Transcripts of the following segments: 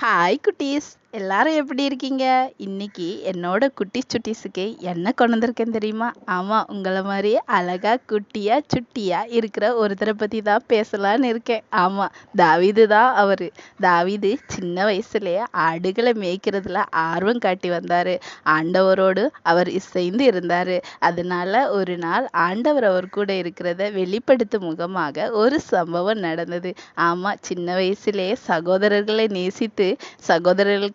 Hi குட்டீஸ் எல்லாரும் எப்படி இருக்கீங்க? இன்னைக்கு என்னோட குட்டி சுட்டிஸுக்கு என்ன கொண்டு வந்திருக்கேன் தெரியுமா? ஆமாம் உங்களை மாதிரி அழகா குட்டியா சுட்டியா இருக்கிற ஒருத்தரை பற்றி தான் பேசலான்னு இருக்கேன். ஆமாம் தாவிது தான் அவர். தாவிது சின்ன வயசுலயே ஆடுகளை மேய்க்கிறதுல ஆர்வம் காட்டி வந்தார். ஆண்டவரோடு அவர் இசைந்து இருந்தார். அதனால ஒரு நாள் ஆண்டவர் அவர் கூட இருக்கிறத வெளிப்படுத்தும் முகமாக ஒரு சம்பவம் நடந்தது. ஆமாம் சின்ன வயசுலேயே சகோதரர்களை நேசித்து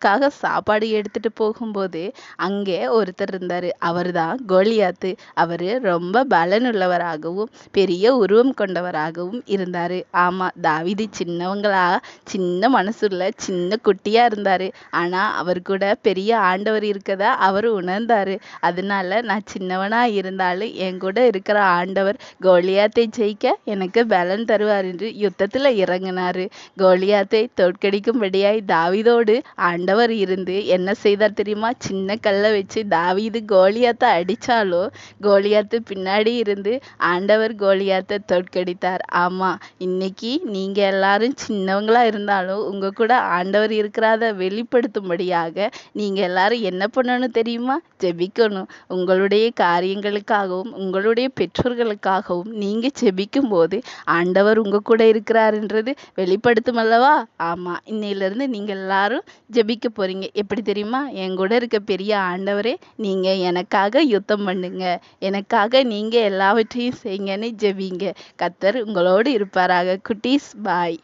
சகோதரர்களுக்காக சாப்பாடு எடுத்துட்டு போகும்போது அங்கே ஒருத்தர் இருந்தார். அவர் தான் கோலியாத்து. அவர் ரொம்ப பலனுள்ளவராகவும் பெரிய உருவம் கொண்டவராகவும் இருந்தார். ஆமாம் தாவீது சின்னவங்களா சின்ன மனசுள்ள சின்ன குட்டியாக இருந்தார். ஆனால் அவர் கூட பெரிய ஆண்டவர் இருக்கதா அவர் உணர்ந்தார். அதனால நான் சின்னவனாக இருந்தாலும் என் கூட இருக்கிற ஆண்டவர் கோலியாத்தை ஜெயிக்க எனக்கு பலன் தருவார் என்று யுத்தத்தில் இறங்கினார். கோலியாத்தை தோற்கடிக்கும்படியாய் தாவிதோடு ஆண்டவர் இருந்து என்ன செய்தார் தெரியுமா? சின்ன கல்லை வச்சு தாவீது கோலியாத்தை அடிச்சாலும் கோலியாத்து பின்னாடி இருந்து ஆண்டவர் கோலியாத்தை தோற்கடித்தார். ஆமாம் இன்னைக்கு நீங்கள் எல்லாரும் சின்னவங்களா இருந்தாலும் உங்க கூட ஆண்டவர் இருக்கிறாத வெளிப்படுத்தும்படியாக நீங்க எல்லாரும் என்ன பண்ணணும் தெரியுமா? ஜெபிக்கணும். உங்களுடைய காரியங்களுக்காகவும் உங்களுடைய பெற்றோர்களுக்காகவும் நீங்கள் ஜெபிக்கும் போது ஆண்டவர் உங்க கூட இருக்கிறாருன்றது வெளிப்படுத்தும் அல்லவா? ஆமா இன்னையில இருந்து நீங்க எல்லாரும் ஜெபிக்க போறீங்க. எப்படி தெரியுமா? என் கூட இருக்க பெரிய ஆண்டவரே நீங்க எனக்காக யுத்தம் பண்ணுங்க. எனக்காக நீங்க எல்லாவற்றையும் செய்யுங்கன்னு ஜெபிங்க. கத்தர் உங்களோடு இருப்பாராக. குட்டீஸ் பாய்.